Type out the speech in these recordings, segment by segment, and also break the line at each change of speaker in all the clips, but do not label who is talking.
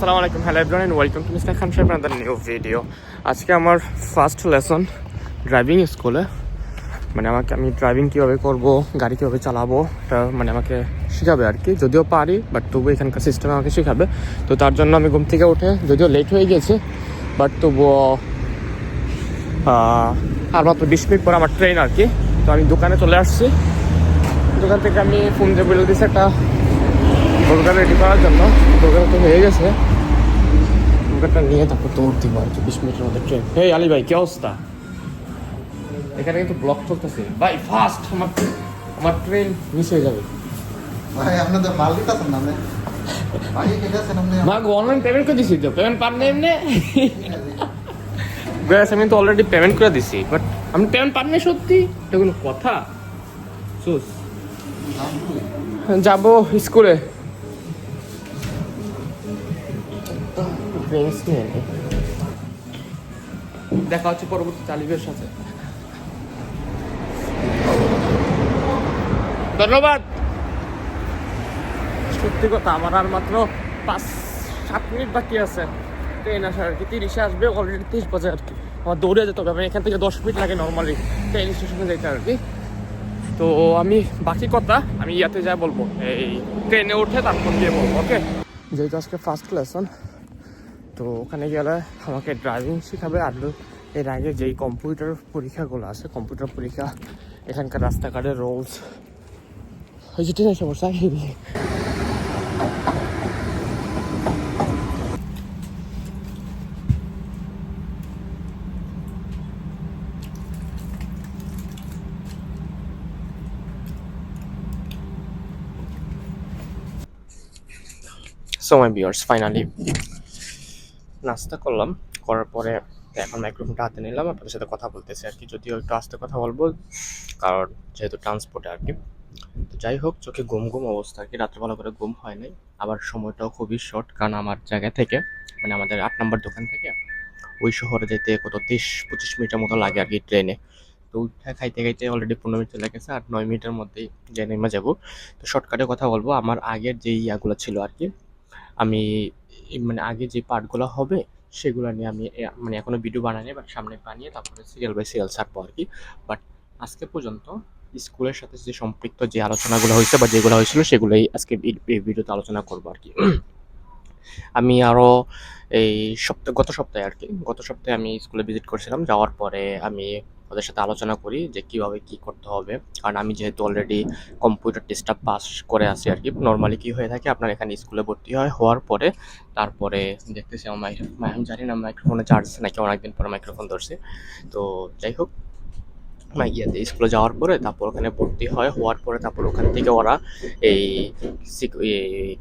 আসসালামু আলাইকুম hello everyone and welcome to mister Khan সাহেব আনাদার নিউ ভিডিও আজকে আমার ফার্স্ট লেসন ড্রাইভিং স্কুলে মানে আমাকে, আমি ড্রাইভিং কীভাবে করব, গাড়ি কীভাবে চালাবো, এটা মানে আমাকে শেখাবে আর কি। যদিও পারি বাট তবু এখানকার সিস্টেম আমাকে শেখাবে। তো তার জন্য আমি ঘুম থেকে উঠে, যদিও লেট হয়ে গেছে বাট তবুও আর মাত্র বিশ মিনিট পর আমার ট্রেন আর কি। তো আমি দোকানে চলে আসছি। দোকান থেকে আমি ফোন দিয়ে বলে দিয়েছি একটা দোকান রেডি করার জন্য। দোকান তো হয়ে গেছে। দোকানটা নিয়ে তারপর তো উঠতে পারছি বিশ মিনিটের মধ্যে ট্রেন হে আলী ভাই কি অবস্থা? এখানে কিন্তু ব্লক চলতেছে। ভাই ফাস্ট আমার আমার ট্রেন মিস হয়ে যাবে।
ভাই আপনাদের মাল দিতেছেন না
অনলাইন পেমেন্ট করে দিছি তো। পেমেন্ট পার না এমনি? গ্যাস আমি তো অলরেডি পেমেন্ট করে দিছি বাট আমি পেমেন্ট পার না সত্যি? এটা কোনো কথা? সুস যাব স্কুলে। ড্রিঙ্কস নিয়ে নি। দেখা হচ্ছে পরবর্তী তালিবের সাথে। ধন্যবাদ। সত্যি কথা আমার আর মাত্র পাঁচ সাত মিনিট বাকি আছে। ট্রেন আসার আর কি তিরিশে আসবে অলরেডি তিরিশ বাজে আর কি। আমার দৌড়ে যেতে হবে আমি এখান থেকে দশ মিনিট লাগে নর্মালি ট্রেন স্টেশনে যেতে আর কি। তো আমি বাকি কথা আমি ইয়াতে যা বলব এই ট্রেনে উঠে তারপর দিয়ে বলব ওকে যেহেতু আজকে ফার্স্ট লেসন তো ওখানে গেলে আমাকে ড্রাইভিং শেখাবে। আর এর আগে যেই কম্পিউটার পরীক্ষাগুলো আছে কম্পিউটার পরীক্ষা, এখানকার রাস্তাঘাটের রোলস ওই যে ট্রেনের সমস্যা সো মাই বিয়ার্স ফাইনালি নাস্তা করলাম, করার পরে এখন মাইক্রোফোনটা হাতে নিলাম, আপনাদের সাথে কথা বলতেছি আর কি। যদিও একটু আস্তে কথা বলব, কারণ যেহেতু ট্রান্সপোর্টে আর কি। তো যাই হোক, চোখে ঘুম ঘুম অবস্থা আর কি। রাত্রে ভালো করে ঘুম হয় নাই, আবার সময়টাও খুবই শর্ট কারণ আমার জায়গা থেকে মানে আমাদের আট নম্বর দোকান থেকে, ওই শহরে যেতে কত তিরিশ, পঁচিশ মিনিটের মতো লাগে আর কি ট্রেনে। তো উঠে খাইতে খাইতে অলরেডি পনেরো মিনিট চলে গেছে, আর নয় মিনিটের মধ্যেই যে নেমে যাব। তো শর্টকাটে কথা বলব, আমার আগের যে ইয়াগুলো ছিল আর কি, আমি মানে আগে যে পার্টগুলো হবে, সেগুলো নিয়ে আমি মানে এখনও ভিডিও বানাইনি বাট সামনে বানিয়ে তারপরে সিরিয়াল বাই সিরিয়াল ছাড়বো আর কি। বাট আজকে পর্যন্ত স্কুলের সাথে যে সম্পৃক্ত যে আলোচনাগুলো হয়েছে বা যেগুলো হয়েছিল, সেগুলোই আজকে এই- ভিডিওতে আলোচনা করব আর কি। আমি আরও এই সপ্তাহ, গত সপ্তাহে আর কি, গত সপ্তাহে আমি স্কুলে ভিজিট করেছিলাম। যাওয়ার পরে আমি ওদের সাথে আলোচনা করি যে কীভাবে কি করতে হবে। কারণ আমি যেহেতু অলরেডি কম্পিউটার টেস্টটা পাস করে আসি আর কি নর্মালি কী হয়ে থাকে, আপনার এখানে স্কুলে ভর্তি হয়, হওয়ার পরে তারপরে দেখতেছি আমার আমি জানি না মাইক্রোফোনে চার্জ নাকি, অনেকদিন পরে মাইক্রোফোন ধরছে। তো যাই হোক ইয়াতে স্কুলে যাওয়ার পরে তারপর ওখানে ভর্তি হয়, হওয়ার পরে তারপর ওখান থেকে ওরা এই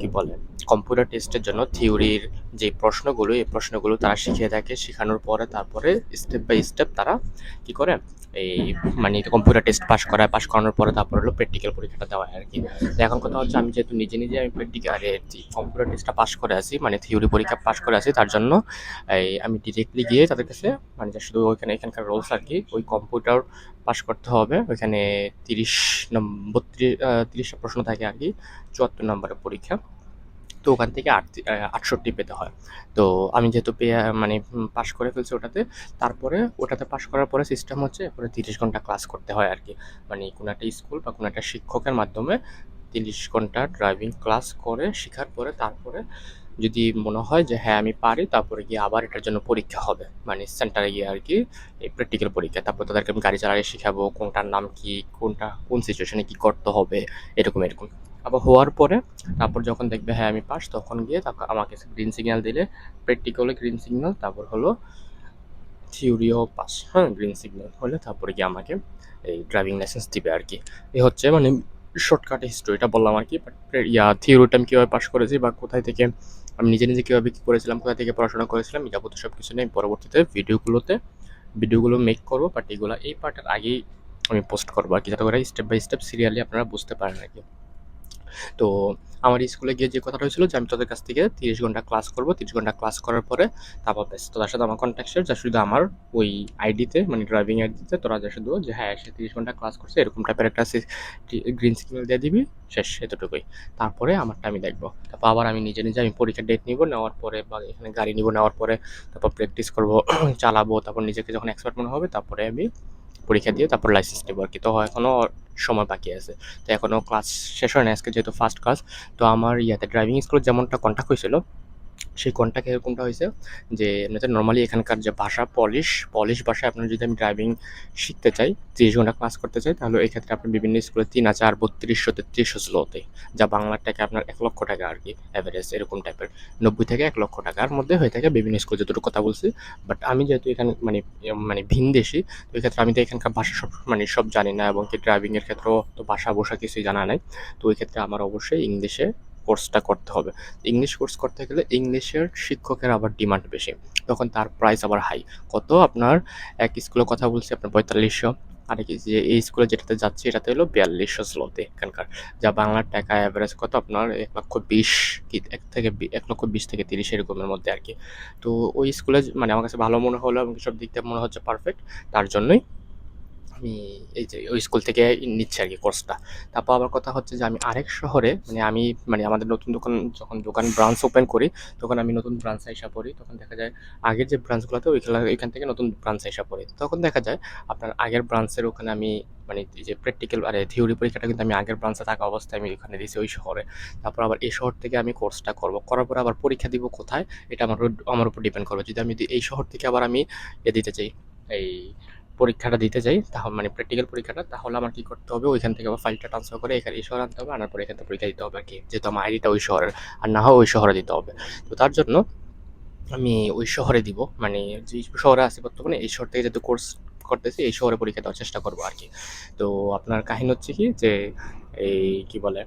কি বলে কম্পিউটার টেস্টের জন্য থিওরির যে প্রশ্নগুলো, এই প্রশ্নগুলো তারা শিখিয়ে থাকে। শেখানোর পরে তারপরে স্টেপ বাই স্টেপ তারা কি করে এই মানে কম্পিউটার টেস্ট পাস করায় পাস করানোর পরে তারপর হলো প্র্যাকটিক্যাল পরীক্ষাটা দেওয়া হয় আর কি তো এখন কথা হচ্ছে আমি যেহেতু নিজে নিজে আমি প্র্যাকটিক্যাল কম্পিউটার টেস্টটা পাস করে আছি মানে থিওরি পরীক্ষা পাস করে আছি, তার জন্য এই আমি ডিরেক্টলি গিয়ে তাদের কাছে মানে শুধু ওইখানে, এখানকার রোলস আর কি ওই কম্পিউটার পাস করতে হবে। ওইখানে তিরিশ নম্বর তিরিশটা প্রশ্ন থাকে আর কি চুয়াত্তর নম্বরের পরীক্ষা। তো ওখান থেকে আট আটষট্টি পেতে হয়। তো আমি যেহেতু পেয়ে মানে পাশ করে ফেলছি ওটাতে, তারপরে ওটাতে পাশ করার পরে সিস্টেম হচ্ছে এরপরে তিরিশ ঘণ্টা ক্লাস করতে হয় আর কি মানে কোনো একটা স্কুল বা কোনো একটা শিক্ষকের মাধ্যমে তিরিশ ঘণ্টা ড্রাইভিং ক্লাস করে, শেখার পরে তারপরে যদি মনে হয় যে হ্যাঁ আমি পারি, তারপরে গিয়ে আবার এটার জন্য পরীক্ষা হবে। মানে সেন্টারে গিয়ে আর কি এই প্র্যাকটিক্যাল পরীক্ষা। তারপর তাদেরকে আমি গাড়ি চালাতে শেখাবো কোনটার নাম কি, কোনটা, কোন সিচুয়েশনে কি করতে হবে, এরকম এরকম। আবার হওয়ার পরে তারপর যখন দেখবে হ্যাঁ আমি পাস, তখন গিয়ে তারপর আমাকে গ্রিন সিগন্যাল দিলে প্র্যাকটিক্যালে গ্রিন সিগন্যাল তারপর হলো থিওরিও পাস হ্যাঁ গ্রিন সিগন্যাল হলে তারপরে গিয়ে আমাকে এই ড্রাইভিং লাইসেন্স দিবে আর কি। এ হচ্ছে মানে শর্টকাটে হিস্টোরিটা বললাম আর কি বাট ইয়া থিওরিটা আমি কীভাবে পাস করেছি বা কোথায় থেকে, আমি নিজে নিজে কীভাবে কী করেছিলাম, কোথায় থেকে পড়াশোনা করেছিলাম যাবতীয় সব কিছু নিয়ে পরবর্তীতে ভিডিওগুলোতে ভিডিওগুলো মেক করব বাট এগুলো এই পার্টের আগেই আমি পোস্ট করব আর কি, যাতে করে স্টেপ বাই স্টেপ সিরিয়ালি আপনারা বুঝতে পারেন আর কি। তো আমার স্কুলে গিয়ে যে কথাটা হয়েছিল যে আমি তোদের কাছ থেকে তিরিশ ঘণ্টা ক্লাস করব, তিরিশ ঘণ্টা ক্লাস করার পরে তারপর ব্যাস তোদের সাথে আমার কন্ট্যাক্ট যা শুধু আমার ওই আইডিতে মানে ড্রাইভিং আইডিতে তোরা যা শুধু যে হ্যাঁ সে তিরিশ ঘণ্টা ক্লাস করছে, এরকম টাইপের একটা গ্রিন সিগন্যাল দিয়ে দিবি, শেষ, এতটুকুই। তারপরে আমারটা আমি দেখব। তারপর আবার আমি নিজে নিজে আমি পরীক্ষার ডেট নিব, নেওয়ার পরে বা এখানে গাড়ি নিব, নেওয়ার পরে তারপর প্র্যাকটিস করব, চালাবো, তারপর নিজেকে যখন এক্সপার্ট মনে হবে, তারপরে আমি পরীক্ষা দিয়ে তারপর লাইসেন্স নেব আর কি। তো এখনও সময় বাকি আছে। তো এখনও ক্লাস শেষ হয় না আজকে যেহেতু ফার্স্ট ক্লাস তো আমার ইয়াতে ড্রাইভিং স্কুল যেমনটা কন্ট্যাক্ট হয়েছিল সেই কন্ট্যাক্ট এরকমটা হয়েছে? যে এমনিতে নর্মালি এখানকার যে ভাষা পলিশ পলিশ ভাষায় আপনার যদি আমি ড্রাইভিং শিখতে চাই, তিরিশ ঘণ্টা ক্লাস করতে চাই, তাহলে এই ক্ষেত্রে আপনি বিভিন্ন স্কুলে তিন হাজার বত্রিশশো তেত্রিশশো স্লোতে যা বাংলার টাকা আপনার এক লক্ষ টাকা আর কি অ্যাভারেজ এরকম টাইপের নব্বই থেকে এক লক্ষ টাকার মধ্যে হয়ে থাকে বিভিন্ন স্কুল যতটুকু কথা বলছি। বাট আমি যেহেতু এখানে মানে মানে ভিনদেশি তো এই ক্ষেত্রে আমি তো এখানকার ভাষা সব মানে সব জানি না, এবং কি ড্রাইভিংয়ের ক্ষেত্রেও তো ভাষা বসা কিছুই জানা নাই। তো ওই ক্ষেত্রে আমার অবশ্যই ইংলিশে কোর্সটা করতে হবে। ইংলিশ কোর্স করতে গেলে ইংলিশের শিক্ষকের আবার ডিমান্ড বেশি। তখন তার প্রাইস আবার হাই কত? আপনার এক স্কুলে কথা বলছি, আপনার পঁয়তাল্লিশশো। আর কি যে, এই স্কুলে যেটাতে যাচ্ছে, এটাতে হলো বিয়াল্লিশশো স্লোতে এখানকার। যা বাংলার টাকা অ্যাভারেজ কত? আপনার এক লক্ষ বিশ কি, এক থেকে এক লক্ষ বিশ থেকে তিরিশ এরকমের মধ্যে আর কি। তো ওই স্কুলে মানে আমার কাছে ভালো মনে হলো এবং সব দিক থেকে মনে হচ্ছে পারফেক্ট তার জন্যই আমি এই যে, ওই স্কুল থেকে নিচ্ছি আর কি কোর্সটা তারপর আবার কথা হচ্ছে যে, আমি আরেক শহরে মানে আমি মানে আমাদের নতুন দোকান, যখন দোকান ব্রাঞ্চ ওপেন করি, তখন আমি নতুন ব্রাঞ্চ হিসাব পড়ি। তখন দেখা যায়, আগের যে ব্রাঞ্চগুলোতে ওইখানে, ওইখান থেকে নতুন ব্রাঞ্চ হিসাব পড়ি। তখন দেখা যায়, আপনার আগের ব্রাঞ্চের ওখানে আমি মানে এই যে প্র্যাকটিক্যাল আরে থিওরি পরীক্ষাটা কিন্তু আমি আগের ব্রাঞ্চে থাকা অবস্থায় আমি ওখানে দিয়েছি ওই শহরে। তারপর আবার এই শহর থেকে আমি কোর্সটা করব। করার পরে আবার পরীক্ষা দিব কোথায়? এটা আমার আমার উপর ডিপেন্ড করবে। যদি আমি এই শহর থেকে আবার আমি এ দিতে চাই, এই পরীক্ষাটা দিতে যাই তাহলে মানে প্র্যাকটিক্যাল পরীক্ষাটা, তাহলে আমার কি করতে হবে? ওইখান থেকে আবার ফাইলটা ট্রান্সফার করে এখানে এই শহরে আনতে হবে, আনার পরে এখান থেকে পরীক্ষা দিতে হবে আর কি, যেহেতু আমার আইডিটা ওই শহরের, আর না হয় ওই শহরে দিতে হবে। তো তার জন্য আমি ওই শহরে দিব মানে যে শহরে আছি বর্তমানে, এই শহর থেকে যেহেতু কোর্স করতেছি, এই শহরে পরীক্ষা দেওয়ার চেষ্টা করব আর কি। তো আপনার কাহিনী হচ্ছে কি, যে এই কি বলে,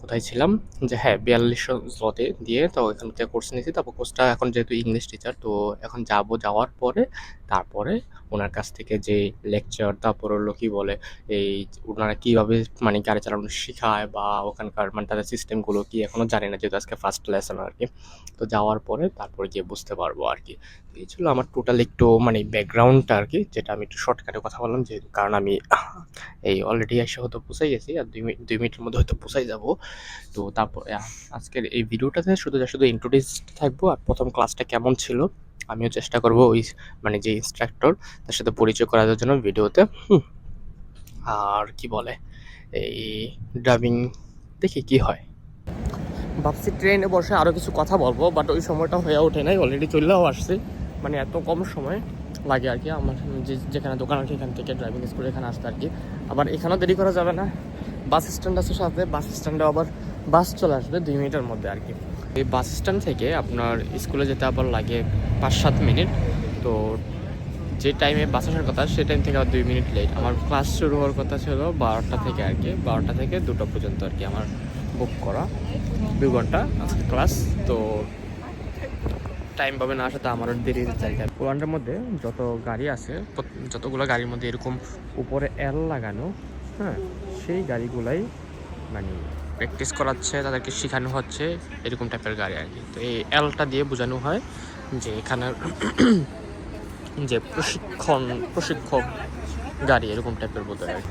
কোথায় ছিলাম? যে হ্যাঁ বিয়াল্লিশশো স্লতে দিয়ে তো এখান থেকে কোর্স নিয়েছি, তারপর কোর্সটা এখন যেহেতু ইংলিশ টিচার তো এখন যাব যাওয়ার পরে, তারপরে ওনার কাছ থেকে যে লেকচার তারপর হলো কি বলে, এই ওনারা কীভাবে মানে গাড়ি চালানো শেখায় বা ওখানকার মানে তাদের সিস্টেমগুলো কি এখনও জানি না, যেহেতু আজকে ফার্স্ট লেসন আর কি। তো যাওয়ার পরে তারপরে গিয়ে বুঝতে পারব আর কি। এই ছিল আমার টোটাল একটু মানে ব্যাকগ্রাউন্ডটা আর কি, যেটা আমি একটু শর্টকাটে কথা বললাম, যে কারণ আমি এই অলরেডি এসে হয়তো পুষাই গেছি, আর দুই মিনিট, দুই মিনিটের মধ্যে হয়তো পুষাই যাব। তো তারপর আজকের এই ভিডিওটাতে শুধু শুধু ইন্ট্রোডিউস থাকব, আর প্রথম ক্লাসটা কেমন ছিল আমিও চেষ্টা করব ওই মানে যে ইনস্ট্রাক্টর তার সাথে পরিচয় করার জন্য ভিডিওতে আর কি বলে, এই ড্রাইভিং দেখি কি হয়। ভাবছি ট্রেনে বসে আরও কিছু কথা বলব বাট ওই সময়টা হয়ে ওঠে নাই অলরেডি চলেও আসছে। মানে এত কম সময় লাগে আর কি, আমার যে, যেখানে দোকান আছে এখান থেকে ড্রাইভিং স্কুল এখানে আসতে আর কি। আবার এখানেও দেরি করা যাবে না। বাস স্ট্যান্ড আছে সাথে, বাস স্ট্যান্ডে আবার বাস চলে আসবে দুই মিনিটের মধ্যে আর কি। এই বাস স্ট্যান্ড থেকে আপনার স্কুলে যেতে আবার লাগে পাঁচ সাত মিনিট। তো যে টাইমে বাস আসার কথা সেই টাইম থেকে আবার দুই মিনিট লেট আমার ক্লাস শুরু হওয়ার কথা ছিল বারোটা থেকে আর কি বারোটা থেকে দুটো পর্যন্ত আর কি আমার বুক করা। দু ঘণ্টা আজকে ক্লাস তো টাইম পাবে না আসাতে আমারও দেরি জায়গা ওয়ানটার মধ্যে যত গাড়ি আছে যতগুলো গাড়ির মধ্যে এরকম উপরে এল লাগানো হ্যাঁ সেই গাড়িগুলাই মানে প্র্যাকটিস করাচ্ছে, তাদেরকে শেখানো হচ্ছে, এরকম টাইপের গাড়ি আর কি। তো এই এলটা দিয়ে বোঝানো হয় যে এখানে যে প্রশিক্ষণ, প্রশিক্ষক গাড়ি, এরকম টাইপের বোধ হয়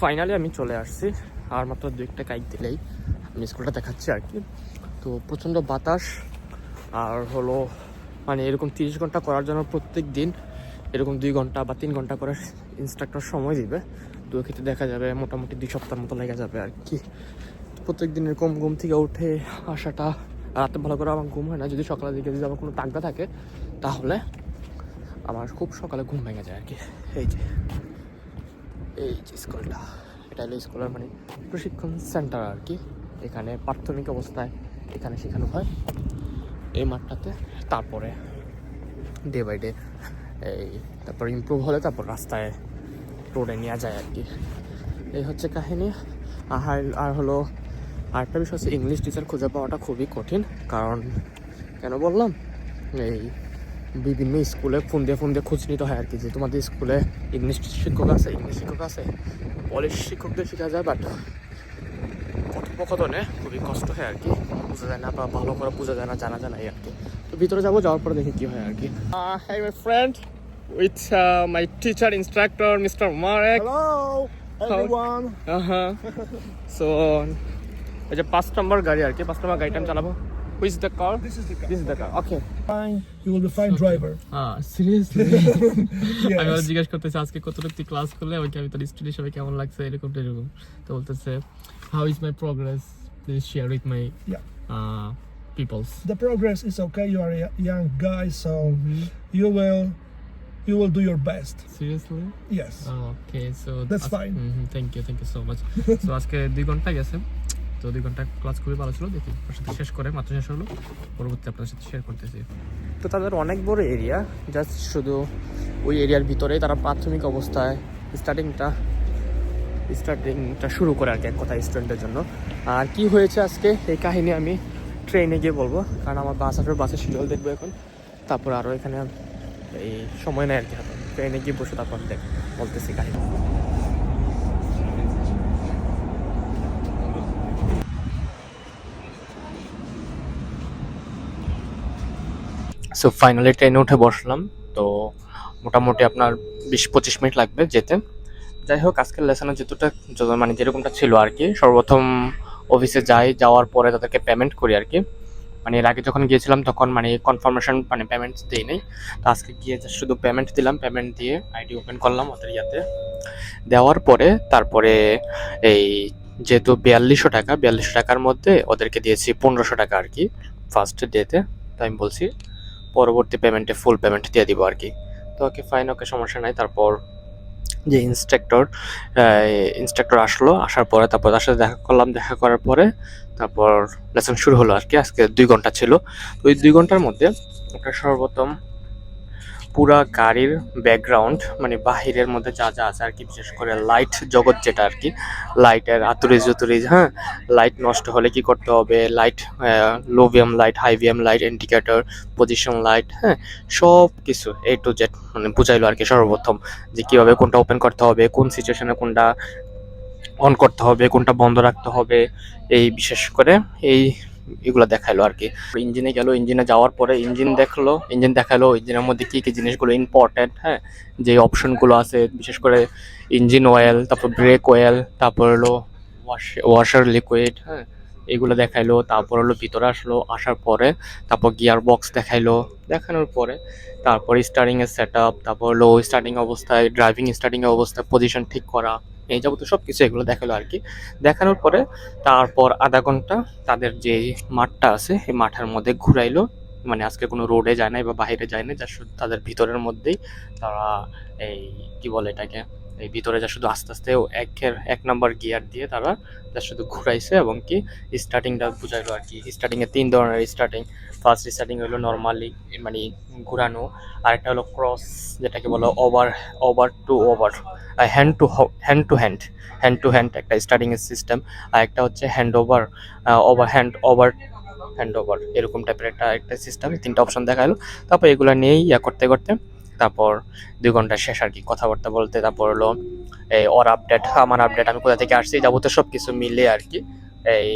ফাইনালি আমি চলে আসছি, আর মাত্র দু একটা কাইক দিলেই আমি স্কুলটা দেখাচ্ছি আর কি। তো প্রচণ্ড বাতাস, আর হলো মানে এরকম তিরিশ ঘণ্টা করার জন্য প্রত্যেক দিন এরকম দুই ঘণ্টা বা তিন ঘণ্টা করে ইনস্ট্রাক্টর সময় দিবে। তো এক্ষেত্রে দেখা যাবে, মোটামুটি দুই সপ্তাহের মতো লেগে যাবে আর কি। প্রত্যেক দিনের এরকম ঘুম থেকে উঠে আসাটা রাতে ভালো করে আমার ঘুম হয় না। যদি সকালের দিকে যদি আমার কোনো তাগদা থাকে, তাহলে আমার খুব সকালে ঘুম ভেঙে যায় আর কি। এই যে এই যে স্কুলটা, এটা হলো স্কুলের মানে প্রশিক্ষণ সেন্টার আর কি। এখানে প্রাথমিক অবস্থায় এখানে শেখানো হয় এই মাঠটাতে। তারপরে ডে বাই ডে এই, তারপর ইমপ্রুভ হলে তারপর রাস্তায় রোডে নেওয়া যায় আর কি। এই হচ্ছে কাহিনী। আর আর হলো, আরেকটা বিষয় হচ্ছে ইংলিশ টিচার খুঁজে পাওয়াটা খুবই কঠিন, কারণ কেন বললাম? এই বিভিন্ন স্কুলে ফোন দিয়ে ফোন দিয়ে খোঁজ নিতে হয় আর কি, যে তোমাদের স্কুলে ইংলিশ শিক্ষক আছে ইংলিশ শিক্ষক আছে পলিশ শিক্ষকদের শেখা যায় বাট কথোপকথনে খুবই কষ্ট হয় আর কি, বোঝা যায় না বা ভালো করে বোঝা যায় না, জানা যায় না আর কি। তো ভিতরে যাব, যাওয়ার পরে দেখি কি হয় আর কি। My friend with my teacher instructor mister Marek
Hello, everyone.
So এই যে পাঁচ নম্বর গাড়ি আর কি পাঁচ নম্বর গাড়িটা আমি চালাবো who's the car
This is the car.
This is the car okay
Fine. You will be fine driver.
হ্যাঁ সিরিয়াসলি
Yes.
আমি ওরা জিজ্ঞেস করতেছি আজকে কতটুকু তুই ক্লাস করলে আমাকে আমি তোর স্টুডেন্ট হিসেবে কেমন লাগছে এরকম এরকম তো বলতেছে how is my progress please share with my
Yeah.
Peoples
The progress is okay. You are a young guy, so you will you will do your best.
Seriously
Yes.
Okay so
That's fine.
Thank you thank you so much so আজকে দুই ঘণ্টা গেছে তো দুই ঘণ্টা class খুবই ভালো ছিল দেখি ওর সাথে শেষ করে মাত্র শেষ হলো পরবর্তী আপনার সাথে শেয়ার করতেছি তো তাদের অনেক বড় এরিয়া জাস্ট শুধু ওই এরিয়ার ভিতরেই তারা প্রাথমিক অবস্থায় স্টার্টিংটা স্টার্টিংটা শুরু করে আর কি এক কথা স্টুডেন্টের জন্য আর কি হয়েছে আজকে এই কাহিনী আমি ট্রেনে গিয়ে বলব কারণ আমার বাস আসবে বাসের শিডিউল দেখব এখন তারপর আরও এখানে এই সময় নেই আর কি হাতে ট্রেনে গিয়ে বসে তারপর দেখ, বলতেছি কাহিনী সো ফাইনালি ট্রেনে উঠে বসলাম। তো মোটামুটি আপনার বিশ পঁচিশ মিনিট লাগবে যেতে। যাই হোক, আজকের লেসনে যেতুটা, যত মানে যেরকমটা ছিল আর কি সর্বপ্রথম অফিসে যাই, যাওয়ার পরে তাদেরকে পেমেন্ট করি আর কি মানে এর আগে যখন গিয়েছিলাম তখন মানে কনফার্মেশন মানে পেমেন্ট দিই নেই তো আজকে গিয়ে শুধু পেমেন্ট দিলাম পেমেন্ট দিয়ে আইডি ওপেন করলাম ওদের ইয়াতে। দেওয়ার পরে তারপরে এই যেহেতু বিয়াল্লিশশো টাকা, বিয়াল্লিশশো টাকার মধ্যে ওদেরকে দিয়েছি পনেরোশো টাকা আর কি ফার্স্ট ডেতে তো আমি বলছি, পরবর্তী পেমেন্টে ফুল পেমেন্ট দিয়ে দিব আর কি। তো ওকে ফাইন ওকে সমস্যা নাই। তারপর যে ইন্সট্রাক্টর ইন্সট্রাক্টর আসলো, আসার পরে তারপর তার সাথে দেখা করলাম, দেখা করার পরে তারপর লেসন শুরু হলো আর কি, আজকে দুই ঘণ্টা ছিল। ওই দুই ঘণ্টার মধ্যে একটা সর্বপ্রথম পুরা গাড়ির ব্যাকগ্রাউন্ড মানে বাহিরের মধ্যে যা যা আছে আর কি বিশেষ করে লাইট জগৎ যেটা আর কি লাইটের আতুরিজ উতুরিজ হ্যাঁ? লাইট নষ্ট হলে কি করতে হবে? Light low beam light high beam light indicator position light হ্যাঁ? সব কিছু এ টু জেড মানে বুঝাইলো আর কি সর্বপ্রথম, যে কীভাবে কোনটা ওপেন করতে হবে, কোন সিচুয়েশনে কোনটা অন করতে হবে, কোনটা বন্ধ রাখতে হবে, এই বিশেষ করে এই এগুলো দেখাইলো আর কি। ইঞ্জিনে গেল, ইঞ্জিনে যাওয়ার পরে ইঞ্জিন দেখল, ইঞ্জিন দেখাল ইঞ্জিনের মধ্যে কি কি জিনিসগুলো ইম্পর্টেন্ট হ্যাঁ? যে অপশনগুলো আছে, বিশেষ করে ইঞ্জিন অয়েল তারপর ব্রেক অয়েল তারপর হলো ওয়াশ ওয়াশার লিকুইড হ্যাঁ? এগুলো দেখাইলো, তারপর হলো ভিতরে আসলো, আসার পরে তারপর গিয়ার বক্স দেখাইলো, দেখানোর পরে তারপর স্টার্টিং এর সেট আপ তারপর হলো স্টার্টিং অবস্থায় ড্রাইভিং স্টার্টিং অবস্থায় পজিশন ঠিক করা এই যাবতীয় সব কিছু এগুলো দেখাল আর কি। দেখানোর পরে তারপর আধা ঘণ্টা তাদের যে মাঠটা আছে, এই মাঠের মধ্যে ঘুরাইলো। মানে আজকে কোনো রোডে যায় নাই বা বাইরে যায় না যার তাদের ভিতরের মধ্যেই তারা এই কি বলে এটাকে এই ভিতরে যা শুধু আস্তে আস্তে একের এক নাম্বার গিয়ার দিয়ে তারা যা শুধু ঘুরাইছে এবং কি স্টার্টিংটা বুঝাইলো আর কি। স্টার্টিংয়ে তিন ধরনের স্টার্টিং ফার্স্ট স্টার্টিং হলো নর্মালি মানে ঘুরানো, আরেকটা হলো ক্রস যেটাকে বলো over over to over hand to hand to hand hand to hand একটা স্টার্টিংয়ের সিস্টেম আর একটা হচ্ছে hand over over hand over hand over এরকম টাইপের একটা একটা সিস্টেম তিনটা অপশন দেখাল তারপর এগুলো নিয়েই ইয়া করতে করতে তারপর দুই ঘণ্টা শেষ আর কি কথাবার্তা বলতে, তারপর হলো, এই ওর আপডেট আমার আপডেট আমি কোথা থেকে আসছি যাবতীয় সব কিছু মিলে আর কি, এই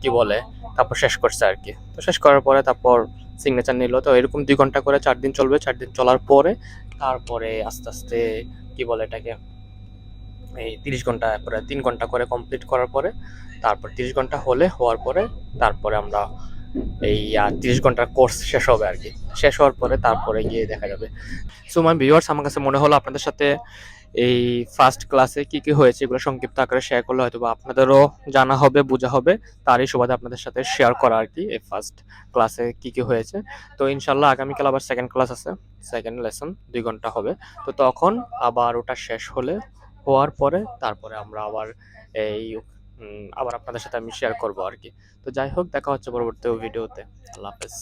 কি বলে, তারপর শেষ করছে আর কি। তো শেষ করার পরে তারপর সিগনেচার নিল, তো এরকম দুই ঘণ্টা করে চার দিন চলবে, চার দিন চলার পরে তারপরে আস্তে আস্তে কি বলে এটাকে, এই তিরিশ ঘণ্টা পরে তিন ঘণ্টা করে কমপ্লিট করার পরে, তারপর তিরিশ ঘণ্টা হলে, হওয়ার পরে তারপরে আমরা এই তিরিশ ঘণ্টার কোর্স শেষ হবে আর কি শেষ হওয়ার পরে তারপরে গিয়ে দেখা যাবে। সো মাই ভিউয়ার্স আমার কাছে মনে হলো আপনাদের সাথে এই ফার্স্ট ক্লাসে কি কি হয়েছে এগুলো সংক্ষিপ্ত আকারে শেয়ার করলে হয়তো বা আপনাদেরও জানা হবে, বোঝা হবে। তারই সুবাদে আপনাদের সাথে শেয়ার করা আর কি এই ফার্স্ট ক্লাসে কি কি হয়েছে। তো ইনশাল্লাহ আগামীকাল আবার সেকেন্ড ক্লাস আছে। সেকেন্ড লেসন দুই ঘণ্টা হবে। তো তখন আবার ওটা শেষ হলে, হওয়ার পরে তারপরে আমরা আবার এই আবার আপনাদের সাথে আমি শেয়ার করব আর কি তো যাই হোক, দেখা হচ্ছে পরবর্তী ভিডিওতে আল্লাহ হাফেজ।